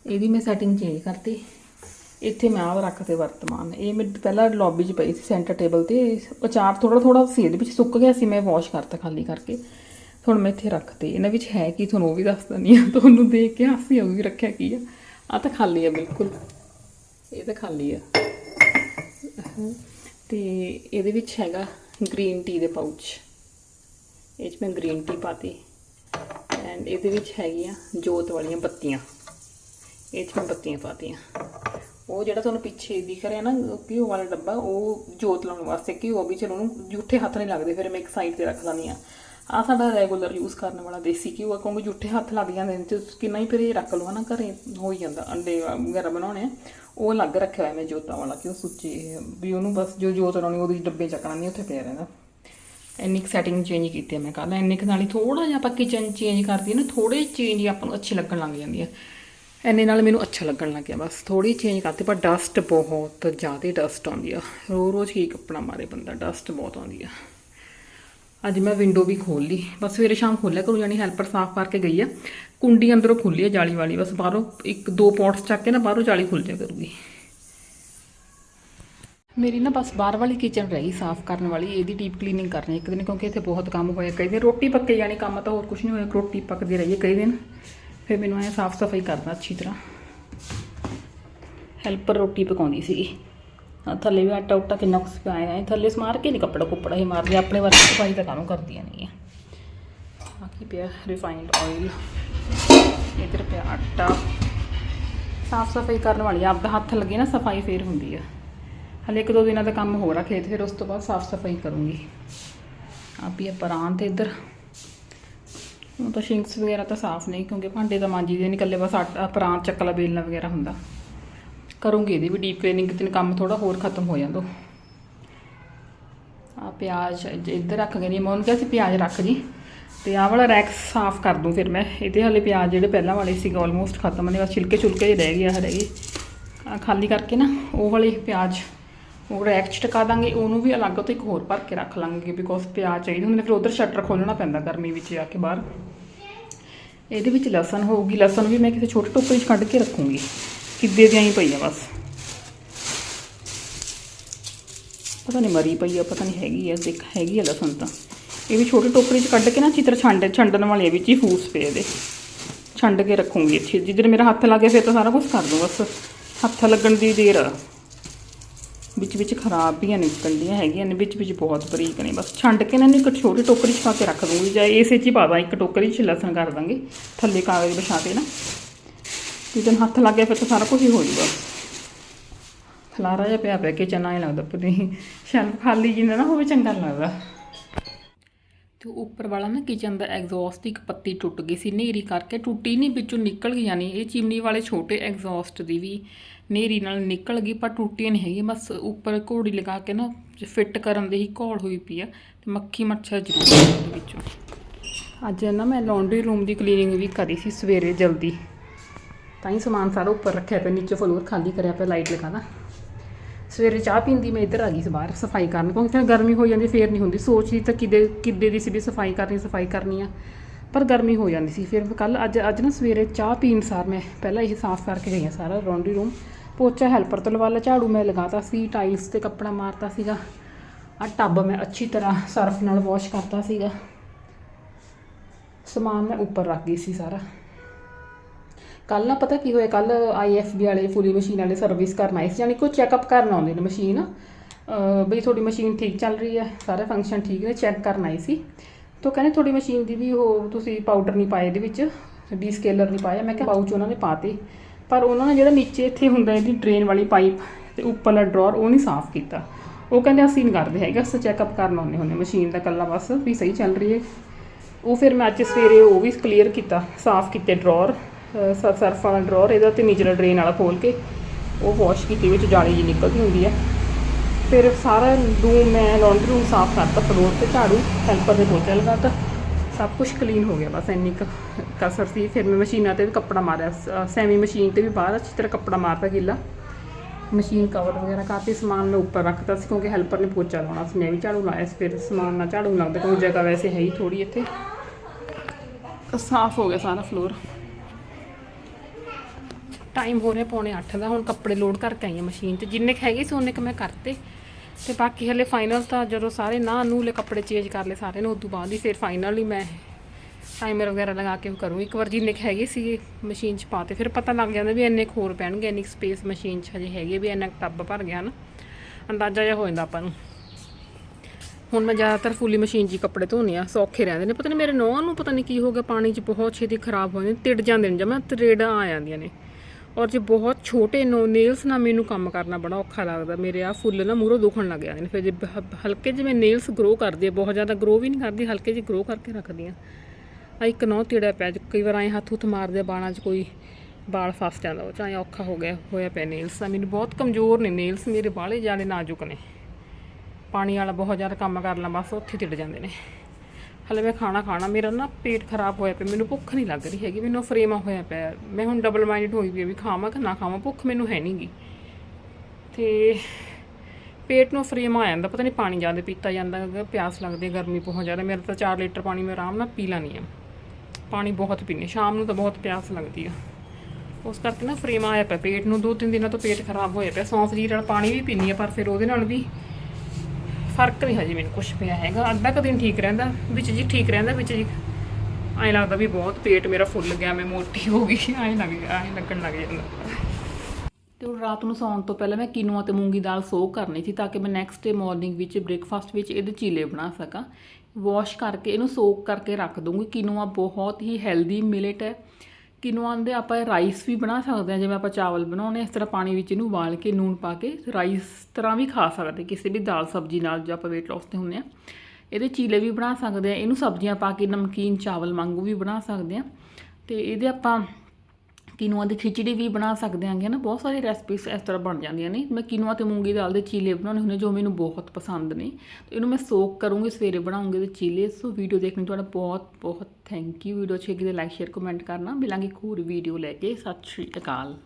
ਇਹਦੀ ਮੈਂ ਸੈਟਿੰਗ ਚੇਂਜ ਕਰਤੀ। ਇੱਥੇ ਮੈਂ ਆਹ ਰੱਖਤੇ ਵਰਤਮਾਨ। ਇਹ ਮੇਰੇ ਪਹਿਲਾਂ ਲੌਬੀ 'ਚ ਪਈ ਸੀ ਸੈਂਟਰ ਟੇਬਲ ਤੇ। ਅਚਾਰ ਥੋੜਾ ਥੋੜਾ ਸੀ, ਇਹਦੇ ਵਿੱਚ ਸੁੱਕ ਗਿਆ ਸੀ, ਮੈਂ ਵਾਸ਼ ਕਰਤਾ ਖਾਲੀ ਕਰਕੇ। ਹੁਣ ਮੈਂ ਇੱਥੇ ਰੱਖਤੇ ਇਹਨਾਂ ਵਿੱਚ ਹੈ ਕੀ ਤੁਹਾਨੂੰ ਉਹ ਵੀ ਦੱਸ ਦਿੰਦੀ ਆ ਤੁਹਾਨੂੰ ਦੇਖ ਕੇ ਹਾਸੀ ਆਊਗੀ ਰੱਖਿਆ ਕੀ ਆ। ਆ ਤਾਂ ਖਾਲੀ ਆ ਬਿਲਕੁਲ। ਇਹ ਤਾਂ ਖਾਲੀ ਆ। ਤੇ ਇਹਦੇ ਵਿੱਚ ਹੈਗਾ ਗ੍ਰੀਨ ਟੀ ਦੇ ਪਾਊਚ ਇਹ 'ਚ ਮੈਂ ਗ੍ਰੀਨ ਟੀ ਪਾਤੀ। ਐਂਡ ਇਹਦੇ ਵਿੱਚ ਹੈਗੀਆਂ ਜੋਤ ਵਾਲੀਆਂ ਬੱਤੀਆਂ। ਇਹ 'ਚ ਮੈਂ ਬੱਤੀਆਂ ਪਾਤੀਆਂ। ਉਹ ਜਿਹੜਾ ਤੁਹਾਨੂੰ ਪਿੱਛੇ ਦਿਖ ਰਿਹਾ ਨਾ, ਘਿਓ ਵਾਲਾ ਡੱਬਾ, ਉਹ ਜੋਤ ਲਾਉਣ ਵਾਸਤੇ ਘਿਓ ਵੀ ਚਲੋ ਉਹਨੂੰ ਜੂਠੇ ਹੱਥ ਨਹੀਂ ਲੱਗਦੇ, ਫਿਰ ਮੈਂ ਇੱਕ ਸਾਈਡ ਤੇ ਰੱਖ ਲੈਂਦੀ ਆ ਆ ਸਾਡਾ ਰੈਗੂਲਰ ਯੂਜ਼ ਕਰਨ ਵਾਲਾ ਦੇਸੀ ਘਿਓ ਆ, ਕਿਉਂਕਿ ਜੂਠੇ ਹੱਥ ਲੱਗ ਜਾਂਦੇ ਨੇ, ਤੇ ਕਿੰਨਾ ਹੀ ਫਿਰ ਇਹ ਰੱਖ ਲਓ ਹਨਾ, ਘਰੇ ਹੋ ਹੀ ਜਾਂਦਾ, ਅੰਡੇ ਵਗੈਰਾ ਬਣਾਉਣੇ ਆ। ਉਹ ਅਲੱਗ ਰੱਖਿਆ ਹੋਇਆ ਮੈਂ ਜੋਤਾਂ ਵਾਲਾ ਕਿ ਉਹ ਸੁੱਚੀ ਵੀ ਉਹਨੂੰ ਬਸ ਜੋ ਜੋਤ ਲਾਉਣੀ, ਉਹਦੀ ਡੱਬੇ ਚੱਕਣਾ ਨਹੀਂ, ਉੱਥੇ ਪਿਆ ਰਹਿੰਦਾ। ਇੰਨੀ ਸੈਟਿੰਗ ਚੇਂਜ ਕੀਤੀ ਹੈ ਮੈਂ ਕੱਲ ਇੰਨੇ ਕੁ ਨਾਲ ਹੀ ਥੋੜਾ ਜਿਹਾ ਆਪਾਂ ਕਿਚਨ ਚੇਂਜ ਕਰਦੀ ਨਾ ਥੋੜੇ ਚੇਂਜ ਆਪਾਂ ਨੂੰ ਅੱਛੀ ਲੱਗਣ ਲੱਗ ਜਾਂਦੀ ਹੈ ਇੰਨੇ ਨਾਲ ਮੈਨੂੰ ਅੱਛਾ ਲੱਗਣ ਲੱਗ ਗਿਆ ਬਸ ਥੋੜੀ ਚੇਂਜ ਕਰਤੀ, ਪਰ ਡਸਟ ਬਹੁਤ ਜ਼ਿਆਦਾ ਡਸਟ ਆਉਂਦੀ ਆ। ਰੋਜ਼ ਰੋਜ਼ ਕੀ ਕੱਪੜਾ ਮਾਰੇ ਬੰਦਾ ਡਸਟ ਬਹੁਤ ਆਉਂਦੀ ਆ। ਅੱਜ ਮੈਂ ਵਿੰਡੋ ਵੀ ਖੋਲ ਲਈ। ਬਸ ਸਵੇਰੇ ਸ਼ਾਮ ਖੋਲਿਆ ਕਰੂੰ ਜਾਨੀ ਹੈਲਪਰ ਸਾਫ਼ ਕਰਕੇ ਗਈ ਆ। ਕੁੰਡੀ ਅੰਦਰੋਂ ਖੁੱਲੀ ਆ ਜਾਲੀ ਵਾਲੀ, ਬਸ ਬਾਹਰੋਂ ਇੱਕ ਦੋ ਪੌਟਸ ਚੱਕ ਕੇ ਨਾ ਬਾਹਰੋਂ ਜਾਲੀ ਖੁੱਲ ਜਾ ਕਰੂਗੀ। ਮੇਰੀ ਨਾ ਬਸ ਬਾਹਰ ਵਾਲੀ ਕਿਚਨ ਰਹੀ ਸਾਫ਼ ਕਰਨ ਵਾਲੀ, ਇਹਦੀ ਡੀਪ ਕਲੀਨਿੰਗ ਕਰਨੀ ਇੱਕ ਦਿਨ, ਕਿਉਂਕਿ ਇੱਥੇ ਬਹੁਤ ਕੰਮ ਹੋਇਆ। ਕਈ ਦਿਨ ਰੋਟੀ ਪੱਕੇ ਜਾਣੀ ਕੰਮ ਤਾਂ ਹੋਰ ਕੁਝ ਨਹੀਂ ਹੋਇਆ, ਰੋਟੀ ਪੱਕਦੀ ਰਹੀ ਹੈ ਕਈ ਦਿਨ। ਫਿਰ ਮੈਨੂੰ ਐ ਸਾਫ਼ ਸਫ਼ਾਈ ਕਰਨਾ ਅੱਛੀ ਤਰ੍ਹਾਂ। ਹੈਲਪਰ ਰੋਟੀ ਪਕਾਉਂਦੀ ਸੀਗੀ। ਆ ਥੱਲੇ ਵੀ ਆਟਾ ਉਟਾ ਕਿੰਨਾ ਕੁਛ ਪਾਇਆ ਹੈ। ਥੱਲੇ ਸਮਾਰ ਕੇ ਨਹੀਂ ਕੱਪੜਾ ਕੁੱਪੜਾ ਹੀ ਮਾਰਦੇ, ਆਪਣੇ ਵਰਗੀ ਸਫ਼ਾਈ ਤਾਂ ਕਾਹਨੂੰ ਕਰਦੀਆਂ ਨਹੀਂ ਆ ਬਾਕੀ ਪਿਆ? ਰਿਫਾਈਨਡ ਆਇਲ ਇਧਰ ਪਿਆ ਆਟਾ। ਸਾਫ਼ ਸਫ਼ਾਈ ਕਰਨ ਵਾਲੀ ਆ ਆਪਦਾ ਹੱਥ ਲੱਗੇ ਨਾ ਸਫ਼ਾਈ ਫੇਰ ਹੁੰਦੀ ਆ। ਹਲੇ ਇੱਕ ਦੋ ਦਿਨਾਂ ਦਾ ਕੰਮ ਹੋ ਖੇਤ, ਫਿਰ ਉਸ ਤੋਂ ਬਾਅਦ ਸਾਫ਼ ਸਫ਼ਾਈ ਕਰੂੰਗੀ। ਆ ਵੀ ਪਰਾਂ ਤੇ ਇੱਧਰ। ਉਹ ਤਾਂ ਸ਼ਿੰਕਸ ਵਗੈਰਾ ਤਾਂ ਸਾਫ਼ ਨਹੀਂ ਕਿਉਂਕਿ ਭਾਂਡੇ ਤਾਂ ਮਾਂਜੀ ਦੇ ਨਹੀਂ ਇਕੱਲੇ ਬਸ ਆਟਾ ਪਰਾਂ ਚੱਕਲਾ ਬੇਲਣਾ ਵਗੈਰਾ ਹੁੰਦਾ। ਕਰੂੰਗੀ ਇਹਦੀ ਵੀ ਡੀਪ ਕਲੀਨਿੰਗ ਤੇ ਕੰਮ ਥੋੜਾ ਹੋਰ ਖਤਮ ਹੋ ਜਾਂਦਾ ਆ ਪਿਆਜ਼ ਇੱਧਰ ਰੱਖ ਗਏ ਮੈਂ ਉਹਨੂੰ ਕਿਹਾ ਸੀ ਪਿਆਜ਼ ਰੱਖ ਜੀ। ਤੇ ਆਹ ਵਾਲਾ ਰੈਕ ਸਾਫ਼ ਕਰ ਦੂੰ ਫਿਰ ਮੈਂ। ਇਹਦੇ ਹਲੇ ਪਿਆਜ਼ ਜਿਹੜੇ ਪਹਿਲਾਂ ਵਾਲੇ ਸੀਗੇ ਆਲਮੋਸਟ ਖਤਮ ਨੇ, ਬਸ ਛਿਲਕੇ ਛੁਲਕੇ ਹੀ ਰਹਿ ਗਏ ਆ ਰਹਿ ਗਏ। ਖਾਲੀ ਕਰਕੇ ਨਾ, ਉਹ ਵਾਲੇ ਪਿਆਜ਼ ਉਹ ਰੈਕ 'ਚ ਟਕਾ ਦਾਂਗੇ, ਉਹਨੂੰ ਵੀ ਅਲੱਗ ਤੋਂ ਇੱਕ ਹੋਰ ਭਰ ਕੇ ਰੱਖ ਲਾਂਗੇ ਬਿਕੋਜ਼ ਪਿਆਜ਼ ਚਾਹੀਦੇ ਹੁੰਦੇ ਨੇ, ਫਿਰ ਉਧਰ ਸ਼ਟਰ ਖੋਲਣਾ ਪੈਂਦਾ ਗਰਮੀ ਵਿੱਚ ਜਾ ਕੇ ਬਾਹਰ। ਇਹਦੇ ਵਿੱਚ ਲਸਣ ਹੋਊਗੀ, ਲਸਣ ਵੀ ਮੈਂ ਕਿਸੇ ਛੋਟੇ ਟੋਕਰੀ 'ਚ ਕੱਢ ਕੇ ਰੱਖੂੰਗੀ, ਕਿੱਦੇ ਦੀ ਆਈ ਪਈ ਆ ਬਸ। ਪਤਾ ਨਹੀਂ ਮਰੀ ਪਈ ਆ, ਪਤਾ ਨਹੀਂ ਹੈਗੀ ਆ ਦੇਖ ਹੈਗੀ ਆ ਲਸਣ ਤਾਂ। ਇਹ ਵੀ ਛੋਟੀ ਟੋਕਰੀ 'ਚ ਕੱਢ ਕੇ ਨਾ ਚਿੱਤਰ ਛੰਡ, ਛੰਡਣ ਵਾਲੇ ਵਿੱਚ ਹੀ ਫੂਸ ਪਏ ਇਹਦੇ। ਛੰਡ ਕੇ ਰੱਖੂੰਗੀ ਇੱਥੇ, ਜਿੱਧਰ ਮੇਰਾ ਹੱਥ ਲੱਗੇ, ਫਿਰ ਤਾਂ ਸਾਰਾ ਕੁਝ ਕਰ ਦੂੰ ਬਸ। ਹੱਥ ਲੱਗਣ ਦੀ ਦੇਰ ਆ। ਵਿੱਚ ਵਿੱਚ ਖਰਾਬ ਵੀ ਨਿਕਲਦੀਆਂ ਹੈਗੀਆਂ ਨੇ, ਵਿੱਚ ਵਿੱਚ ਬਹੁਤ ਬਰੀਕ ਨੇ। ਬਸ ਛੰਡ ਕੇ ਇਹਨਾਂ ਨੂੰ ਇੱਕ ਛੋਟੀ ਟੋਕਰੀ 'ਚ ਪਾ ਕੇ ਰੱਖ ਦੂੰਗੀ, ਜਾਂ ਇਸੇ 'ਚ ਹੀ ਪਾ ਦਾਂ, ਇੱਕ ਟੋਕਰੀ 'ਚ ਲਸਣ ਕਰ ਦਾਂਗੇ, ਥੱਲੇ ਕਾਗਜ਼ ਵਿਛਾ ਕੇ ਨਾ। ਜਦੋਂ ਹੱਥ ਲੱਗ ਗਿਆ ਫਿਰ ਤਾਂ ਸਾਰਾ ਕੁਝ ਹੀ ਹੋ ਜਾਊਗਾ ਖਲਾਰਾ ਜਿਹਾ ਪਿਆ ਪਿਆ ਕਿਚਨ ਹੀ ਲੱਗਦਾ ਪਤਾ ਸ਼ੈਲਫ ਖਾਲੀ ਜਿੰਨਾ ਨਾ ਹੋਵੇ, ਚੰਗਾ ਲੱਗਦਾ। ਤੇ ਉੱਪਰ ਵਾਲਾ ਨਾ ਕਿਚਨ ਦਾ ਐਗਜ਼ੌਸਟ ਦੀ ਇੱਕ ਪੱਤੀ ਟੁੱਟ ਗਈ ਸੀ ਨੇਰੀ ਕਰਕੇ ਟੁੱਟੀ ਨਹੀਂ ਵਿੱਚੋਂ ਨਿਕਲ ਗਈ, ਯਾਨੀ ਇਹ ਚਿਮਨੀ ਵਾਲੇ ਛੋਟੇ ਐਗਜ਼ੌਸਟ ਦੀ ਵੀ ਨੇਰੀ ਨਾਲ ਨਿਕਲ ਗਈ, ਪਰ ਟੁੱਟੀ ਨਹੀਂ ਹੈਗੀ। ਬਸ ਉੱਪਰ ਘੋੜੀ ਲਗਾ ਕੇ ਨਾ ਫਿੱਟ ਕਰਨ ਦੇ ਹੀ ਘੋਲ ਹੋਈ ਪਈ ਆ ਤੇ ਮੱਖੀ ਮੱਛਰ ਜ਼ਰੂਰ ਹੈ ਉਹਦੇ ਵਿੱਚੋਂ। ਅੱਜ ਨਾ ਮੈਂ ਲਾਂਡਰੀ ਰੂਮ ਦੀ ਕਲੀਨਿੰਗ ਵੀ ਕਰੀ ਸੀ ਸਵੇਰੇ ਜਲਦੀ। ਤਾਂ ਹੀ ਸਮਾਨ ਸਾਰਾ ਉੱਪਰ ਰੱਖਿਆ ਪਿਆ, ਨੀਚੇ ਫਲੋਰ ਖਾਲੀ ਕਰਿਆ ਪਿਆ ਲਾਈਟ ਲਗਾ ਸਵੇਰੇ ਚਾਹ ਪੀਂਦੀ, ਮੈਂ ਇੱਧਰ ਆ ਗਈ ਸੀ ਬਾਹਰ ਸਫ਼ਾਈ ਕਰਨ। ਕਿਉਂਕਿ ਫਿਰ ਗਰਮੀ ਹੋ ਜਾਂਦੀ, ਫੇਰ ਨਹੀਂ ਹੁੰਦੀ। ਸੋਚਦੀ ਤਾਂ ਕਿਦੇ, ਕਿੱਦੇ ਦੀ ਸੀ ਵੀ ਸਫ਼ਾਈ ਕਰਨੀ ਸਫ਼ਾਈ ਕਰਨੀ ਆ। ਪਰ ਗਰਮੀ ਹੋ ਜਾਂਦੀ ਸੀ। ਫਿਰ ਕੱਲ ਅੱਜ ਅੱਜ ਨਾ ਸਵੇਰੇ ਚਾਹ ਪੀਣ ਸਾਰ ਮੈਂ ਪਹਿਲਾਂ ਇਹ ਸਾਫ਼ ਕਰਕੇ ਗਈ ਹਾਂ ਸਾਰਾ ਰੌਂਡਰੀ ਰੂਮ ਪੋਚਾ ਹੈਲਪਰ ਤੋਂ ਲਵਾ ਲਿਆ ਝਾੜੂ ਮੈਂ ਲਗਾਤਾ ਸੀ ਟਾਈਲਸ ਤੇ ਕੱਪੜਾ ਮਾਰਤਾ ਸੀਗਾ। ਆ ਟੱਬ ਮੈਂ ਅੱਛੀ ਤਰ੍ਹਾਂ ਸਰਫ ਨਾਲ ਵਾਸ਼ ਕਰਤਾ ਸੀਗਾ। ਸਮਾਨ ਮੈਂ ਉੱਪਰ ਰੱਖ ਗਈ ਸੀ ਸਾਰਾ। ਕੱਲ ਨਾ ਪਤਾ ਕੀ ਹੋਇਆ ਕੱਲ ਆਈਐਫਬੀ ਵਾਲੇ ਫੁੱਲੀ ਮਸ਼ੀਨ ਵਾਲੇ ਸਰਵਿਸ ਕਰਨ ਆਏ ਸੀ ਯਾਨੀ ਕੋਈ ਚੈੱਕਅਪ ਕਰਨ ਆਉਂਦੇ ਨੇ ਮਸ਼ੀਨ। ਬਈ ਤੁਹਾਡੀ ਮਸ਼ੀਨ ਠੀਕ ਚੱਲ ਰਹੀ ਹੈ ਸਾਰੇ ਫੰਕਸ਼ਨ ਠੀਕ ਨੇ ਚੈੱਕ ਕਰਨ ਆਏ ਸੀ। ਤਾਂ ਕਹਿੰਦੇ ਤੁਹਾਡੀ ਮਸ਼ੀਨ ਦੀ ਵੀ ਉਹ ਤੁਸੀਂ ਪਾਊਡਰ ਨਹੀਂ ਪਾਏ ਇਹਦੇ ਵਿੱਚ ਡੀ ਸਕੇਲਰ ਨਹੀਂ ਪਾਇਆ। ਮੈਂ ਕਿਹਾ ਪਾਊਚ ਉਹਨਾਂ ਨੇ ਪਾਤੇ। ਪਰ ਉਹਨਾਂ ਨੇ ਜਿਹੜਾ ਨੀਚੇ ਇੱਥੇ ਹੁੰਦਾ ਇਹਦੀ ਡਰੇਨ ਵਾਲੀ ਪਾਈਪ ਤੇ ਉੱਪਰਲਾ ਡਰਾਅਰ ਉਹ ਨਹੀਂ ਸਾਫ਼ ਕੀਤਾ। ਉਹ ਕਹਿੰਦੇ ਅਸੀਂ ਨਹੀਂ ਕਰਦੇ ਹੈਗੇ, ਅਸੀਂ ਚੈੱਕਅਪ ਕਰਨ ਆਉਂਦੇ ਹੁੰਦੇ ਮਸ਼ੀਨ ਦਾ ਕੱਲਾ ਬਸ ਵੀ ਸਹੀ ਚੱਲ ਰਹੀ ਹੈ। ਉਹ ਫਿਰ ਮੈਂ ਅੱਜ ਸਵੇਰੇ ਉਹ ਵੀ ਕਲੀਅਰ ਕੀਤਾ, ਸਾਫ਼ ਕੀਤੇ ਡਰਾਅਰ ਸਰ, ਸਰਫ ਵਾਲਾ ਡਰਾਅਰ, ਇਹਦਾ ਤੇ ਨੀਚਲਾ ਡਰੇਨ ਵਾਲਾ ਖੋਲ ਕੇ ਉਹ ਵਾਸ਼ ਕੀਤੀ, ਵਿੱਚ ਜਾਲੀ ਜੀ ਨਿਕਲਦੀ ਹੁੰਦੀ ਹੈ। ਫਿਰ ਸਾਰਾ ਰੂਮ ਮੈਂ ਲਾਂਡਰੀ ਰੂਮ ਸਾਫ਼ ਕਰਤਾ ਫਲੋਰ ਤੇ ਝਾੜੂ ਹੈਲਪਰ ਨੇ ਪੋਚਾ ਲਗਾਤਾ ਸਭ ਕੁਝ ਕਲੀਨ ਹੋ ਗਿਆ ਬਸ, ਇੰਨੀ ਕੁ ਕਸਰ ਸੀ। ਫਿਰ ਮੈਂ ਮਸ਼ੀਨਾਂ ਤੇ ਵੀ ਕੱਪੜਾ ਮਾਰਿਆ ਸੈਮੀ ਮਸ਼ੀਨ ਤੇ ਵੀ ਬਾਹਰ, ਅੱਛੀ ਤਰ੍ਹਾਂ ਕੱਪੜਾ ਮਾਰਤਾ ਗਿੱਲਾ। ਮਸ਼ੀਨ ਕਵਰ ਵਗੈਰਾ ਕਾਫੀ ਸਮਾਨ ਮੈਂ ਉੱਪਰ ਰੱਖਤਾ ਸੀ ਕਿਉਂਕਿ ਹੈਲਪਰ ਨੇ ਪੋਚਾ ਲਾਉਣਾ ਸੀ, ਮੈਂ ਵੀ ਝਾੜੂ ਲਾਇਆ ਸੀ। ਫਿਰ ਸਮਾਨ ਨਾਲ ਝਾੜੂ ਨੀ ਲੱਗਦਾ ਕਿਉਂਕਿ ਜਗ੍ਹਾ ਵੈਸੇ ਹੈ ਹੀ ਥੋੜੀ ਇੱਥੇ। ਸਾਫ਼ ਹੋ ਗਿਆ ਸਾਰਾ ਫਲੋਰ ਟਾਈਮ ਹੋ ਰਿਹਾ ਪੌਣੇ 8 ਦਾ, ਹੁਣ ਕੱਪੜੇ ਲੋਡ ਕਰਕੇ ਆਈ ਹਾਂ ਮਸ਼ੀਨ ਤੇ। ਜਿੰਨੇ ਕੁ ਹੈਗੇ ਸੀ, ਉਹਨੇ ਕੁ ਮੈਂ ਕਰਤੇ। ਤੇ ਬਾਕੀ ਹਲੇ ਫਾਈਨਲ ਤਾਂ ਜਦੋਂ ਸਾਰੇ ਨਾ ਨੂਲੇ ਕੱਪੜੇ ਚੇਂਜ ਕਰ ਲਏ ਸਾਰੇ ਨੇ ਉਸ ਤੋਂ ਬਾਅਦ ਹੀ ਫਿਰ ਫਾਈਨਲੀ ਮੈਂ ਟਾਈਮਰ ਵਗੈਰਾ ਲਗਾ ਕੇ ਕਰੂੰ। ਇੱਕ ਵਾਰ ਜਿੰਨੇ ਕੁ ਹੈਗੇ ਸੀਗੇ ਮਸ਼ੀਨ 'ਚ ਪਾਤੇ ਫਿਰ ਪਤਾ ਲੱਗ ਜਾਂਦਾ ਵੀ ਇੰਨੇ ਕੁ ਹੋਰ ਪੈਣਗੇ, ਇੰਨੀ ਸਪੇਸ ਮਸ਼ੀਨ 'ਚ ਹਜੇ ਹੈਗੀ ਵੀ ਇੰਨਾ ਕੁ ਟੱਬ ਭਰ ਗਿਆ ਨਾ। ਅੰਦਾਜ਼ਾ ਜਿਹਾ ਹੋ ਜਾਂਦਾ ਆਪਾਂ ਨੂੰ। ਹੁਣ ਮੈਂ ਜ਼ਿਆਦਾਤਰ ਫੁੱਲੀ ਮਸ਼ੀਨ 'ਚ ਹੀ ਕੱਪੜੇ ਧੋਨੇ ਆ ਸੌਖੇ ਰਹਿੰਦੇ ਨੇ। ਪਤਾ ਨਹੀਂ ਮੇਰੇ ਨੌਹਾਂ ਨੂੰ ਪਤਾ ਨਹੀਂ ਕੀ ਹੋ ਗਿਆ, ਪਾਣੀ 'ਚ ਬਹੁਤ ਛੇਤੀ ਖਰਾਬ ਹੋ ਜਾਂਦੇ ਤਿੜ ਜਾਂਦੇ ਨੇ, ਜਮਾ ਤਰੇੜਾਂ ਆ ਜਾਂਦੀਆਂ ਨੇ। ਔਰ ਜੇ ਬਹੁਤ ਛੋਟੇ ਨੋ ਨੇਲਸ ਨਾਲ ਮੈਨੂੰ ਕੰਮ ਕਰਨਾ ਬੜਾ ਔਖਾ ਲੱਗਦਾ, ਮੇਰੇ ਆ ਫੁੱਲ ਨਾ ਮੂਹਰੋਂ ਦੁਖਣ ਲੱਗ ਜਾਂਦੇ ਨੇ। ਫਿਰ ਜੇ ਹ- ਹਲਕੇ ਜਿਵੇਂ ਨੇਲਸ ਗਰੋ ਕਰਦੀ ਆ ਬਹੁਤ ਜ਼ਿਆਦਾ ਗਰੋ ਵੀ ਨਹੀਂ ਕਰਦੀ, ਹਲਕੇ ਜਿਹੇ ਗਰੋ ਕਰਕੇ ਰੱਖਦੀ ਆ ਆ ਇੱਕ ਨੌ ਤਿੜਿਆ ਪਿਆ ਕਈ ਵਾਰ ਐ ਹੱਥ ਹੁੱਥ ਮਾਰਦੇ ਆ, ਬਾਲਾਂ 'ਚ ਕੋਈ ਬਾਲ ਫਸ ਜਾਂਦਾ ਉਹ ਚਾਹੇ ਔਖਾ ਹੋ ਗਿਆ, ਹੋਇਆ ਪਿਆ ਨੇਲਸ ਦਾ ਮੈਨੂੰ ਬਹੁਤ ਕਮਜ਼ੋਰ ਨੇ ਨੇਲਸ, ਮੇਰੇ ਬਾਹਲੇ ਜ਼ਿਆਦਾ ਨਾਜ਼ੁਕ ਨੇ। ਪਾਣੀ ਵਾਲਾ ਬਹੁਤ ਜ਼ਿਆਦਾ ਕੰਮ ਕਰ ਲਾਂ, ਬਸ ਉੱਥੇ ਤਿੜ ਜਾਂਦੇ ਨੇ। ਹਲੇ ਮੈਂ ਖਾਣਾ ਖਾਣਾ, ਮੇਰਾ ਨਾ ਪੇਟ ਖਰਾਬ ਹੋਇਆ ਪਿਆ, ਮੈਨੂੰ ਭੁੱਖ ਨਹੀਂ ਲੱਗ ਰਹੀ ਹੈਗੀ, ਮੈਨੂੰ ਫਰੇਮਾ ਹੋਇਆ ਪਿਆ। ਮੈਂ ਹੁਣ ਡਬਲ ਮਾਈਂਡ ਹੋਈ ਪਈ ਆ ਵੀ ਖਾਵਾਂ ਕਿ ਨਾ ਖਾਵਾਂ, ਭੁੱਖ ਮੈਨੂੰ ਹੈ ਨਹੀਂਗੀ ਤੇ ਪੇਟ ਨੂੰ ਫਰੇਮਾ ਆ ਜਾਂਦਾ, ਪਤਾ ਨਹੀਂ ਪਾਣੀ ਜ਼ਿਆਦਾ ਪੀਤਾ ਜਾਂਦਾ, ਪਿਆਸ ਲੱਗਦੀ ਗਰਮੀ ਬਹੁਤ ਜ਼ਿਆਦਾ, ਮੇਰਾ ਤਾਂ 4 ਲੀਟਰ ਪਾਣੀ ਮੈਂ ਆਰਾਮ ਨਾਲ ਪੀ ਲੈਣੀ ਆ। ਪਾਣੀ ਬਹੁਤ ਪੀਣੀ ਸ਼ਾਮ ਨੂੰ ਤਾਂ ਬਹੁਤ ਪਿਆਸ ਲੱਗਦੀ ਆ। ਉਸ ਕਰਕੇ ਨਾ ਫਰੇਮਾ ਆਇਆ ਪਿਆ ਪੇਟ ਨੂੰ, ਦੋ ਤਿੰਨ ਦਿਨਾਂ ਤੋਂ ਪੇਟ ਖਰਾਬ ਹੋਇਆ ਪਿਆ ਸੌਂਫ ਜੀਰੇ ਨਾਲ ਪਾਣੀ ਵੀ ਪੀਨੀ ਆ, ਪਰ ਫਿਰ ਉਹਦੇ ਨਾਲ ਵੀ ਫ਼ਰਕ ਨਹੀਂ ਹਜੇ ਮੈਨੂੰ ਕੁਝ ਪਿਆ ਹੈਗਾ। ਅੱਧਾ ਕੁ ਦਿਨ ਠੀਕ ਰਹਿੰਦਾ, ਵਿੱਚ ਜੀ ਠੀਕ ਰਹਿੰਦਾ, ਵਿੱਚ ਜੀ ਐਂ ਲੱਗਦਾ ਵੀ ਬਹੁਤ ਪੇਟ ਮੇਰਾ ਫੁੱਲ ਗਿਆ, ਮੈਂ ਮੋਟੀ ਹੋ ਗਈ, ਐਂ ਲੱਗ, ਐਂ ਲੱਗਣ ਲੱਗ ਜਾਂਦਾ। ਤੇ ਹੁਣ ਰਾਤ ਨੂੰ ਸੌਣ ਤੋਂ ਪਹਿਲਾਂ ਮੈਂ ਕਿਨੂਆ ਤੇ ਮੂੰਗੀ ਦਾਲ ਸੋਕ ਕਰਨੀ ਸੀ ਤਾਂ ਕਿ ਮੈਂ ਨੈਕਸਟ ਡੇ ਮਾਰਨਿੰਗ ਵਿੱਚ ਬ੍ਰੇਕਫਾਸਟ ਵਿੱਚ ਇਹਦੇ ਚੀਲੇ ਬਣਾ ਸਕਾਂ। ਵਾਸ਼ ਕਰਕੇ ਇਹਨੂੰ ਸੋਕ ਕਰਕੇ ਰੱਖ ਦੂੰਗੀ ਕਿਨੂਆ ਬਹੁਤ ਹੀ ਹੈਲਦੀ ਮਿਲਟ ਹੈ। ਕਿਨੂਆ ਦੇ ਆਪਾਂ ਰਾਈਸ ਵੀ ਬਣਾ ਸਕਦੇ ਹਾਂ ਜਿਵੇਂ ਆਪਾਂ ਚਾਵਲ ਬਣਾਉਣੇ ਇਸ ਤਰ੍ਹਾਂ ਪਾਣੀ ਵਿੱਚ ਇਹਨੂੰ ਉਬਾਲ ਕੇ ਨੂਨ ਪਾ ਕੇ ਰਾਈਸ ਤਰ੍ਹਾਂ ਵੀ ਖਾ ਸਕਦੇ ਕਿਸੇ ਵੀ ਦਾਲ ਸਬਜ਼ੀ ਨਾਲ ਜੋ ਆਪਾਂ weight loss ਤੇ ਹੁੰਦੇ ਆ। ਇਹਦੇ ਚੀਲੇ ਵੀ ਬਣਾ ਸਕਦੇ ਆ, ਇਹਨੂੰ ਸਬਜ਼ੀਆਂ ਪਾ ਕੇ ਨਮਕੀਨ, ਚਾਵਲ ਵਾਂਗੂ ਵੀ ਬਣਾ ਸਕਦੇ ਆ। ਤੇ ਇਹਦੇ ਆਪਾਂ ਕਿਨੂਆ ਦੀ ਖਿਚੜੀ ਵੀ ਬਣਾ ਸਕਦੇ ਆਂਗੇ ਨਾ ਬਹੁਤ ਸਾਰੀ ਰੈਸਪੀਸ ਇਸ ਤਰ੍ਹਾਂ ਬਣ ਜਾਂਦੀਆਂ ਨੇ। ਮੈਂ ਕਿਨੂਆ ਤੇ ਮੂੰਗੀ ਦਾਲ ਦੇ ਚੀਲੇ ਬਣਾਉਣੇ ਹੁੰਦੇ ਜੋ ਮੈਨੂੰ ਬਹੁਤ ਪਸੰਦ ਨੇ। ਤੇ ਇਹਨੂੰ ਮੈਂ ਸੋਕ ਕਰੂੰਗੀ, ਸਵੇਰੇ ਬਣਾਉਂਗੀ ਤੇ ਚੀਲੇ। ਸੋ ਵੀਡੀਓ ਦੇਖਣ ਲਈ ਤੁਹਾਡਾ ਬਹੁਤ ਬਹੁਤ ਥੈਂਕ ਯੂ ਵੀਡੀਓ ਅੱਛੀ ਲੱਗੀ ਤੇ ਲਾਈਕ ਸ਼ੇਅਰ ਕਮੈਂਟ ਕਰਨਾ। ਮਿਲਾਂਗੇ ਇੱਕ ਹੋਰ ਵੀਡੀਓ ਲੈ ਕੇ। ਸਤਿ ਸ਼੍ਰੀ ਅਕਾਲ।